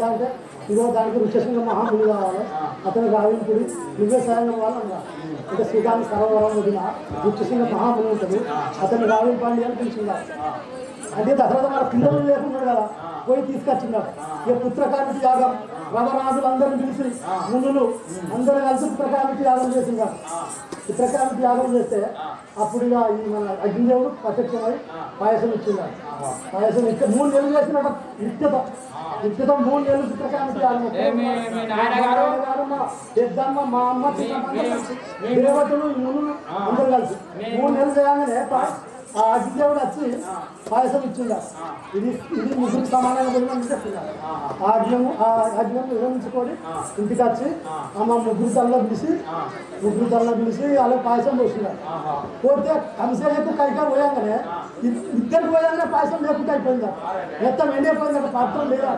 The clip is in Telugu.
ఎట్లా అంటే ఇదో దానికి విశేషంగా మహాముని కావాలి. అతను గావింపుడు నువ్వే వాళ్ళు అన్నారు అంటే శ్రీకాంత్ సరోవరం వదిన విశేషంగా మహాముని ఉంటుంది. అతను గావింపండి అని పిలిచిందా? అంటే దశరథ మన పిల్లలు లేకున్నాడు కదా పోయి తీసుకొచ్చిన్నాడు ఇక పుత్రకానికి యాగం రమరాజులందరిని పిలిచి మునులు అందరూ కలిసి పుత్రకామికి యాగం చేసినారు పుత్రకామికి యాగం చేస్తే అప్పుడు ఇక ఈ మన అగ్నిదేవుడు ప్రత్యక్షమై పాయసం ఇచ్చిన్నాడు పాయసం ఇచ్చే మూడు నెలలు చేసినట్టు నిత్యత. నిత్యత మూడు నెలలు పుత్రకామికి యాగం పెద్దమ్మ మా అమ్మ దేవతలు ఈ మునులు అందరూ కలిసి మూడు నెలలు చేయగానే పా- ఆ అగ్నిదేవుడు వచ్చి పాయసం ఇచ్చిండ ఇది ఇది ముగ్గురు సమానంగా పోయిన చెప్తున్నారు ఆ. అగ్నం ఆ అగ్నం విరమించుకొని ఇంటికి వచ్చి అమ్మ ముగ్గురు తల్ల పిలిచి ముగ్గురు తల్ల పిలిచి అలా పాయసం పోస్తున్నారు పోతే కంసలేకు కైకా పోయాంగానే ఇద్దరికి పోయాంగానే పాయసం లేకుండా అయిపోయింది. మొత్తం ఎండిపోయింది. పాత్రం లేదా.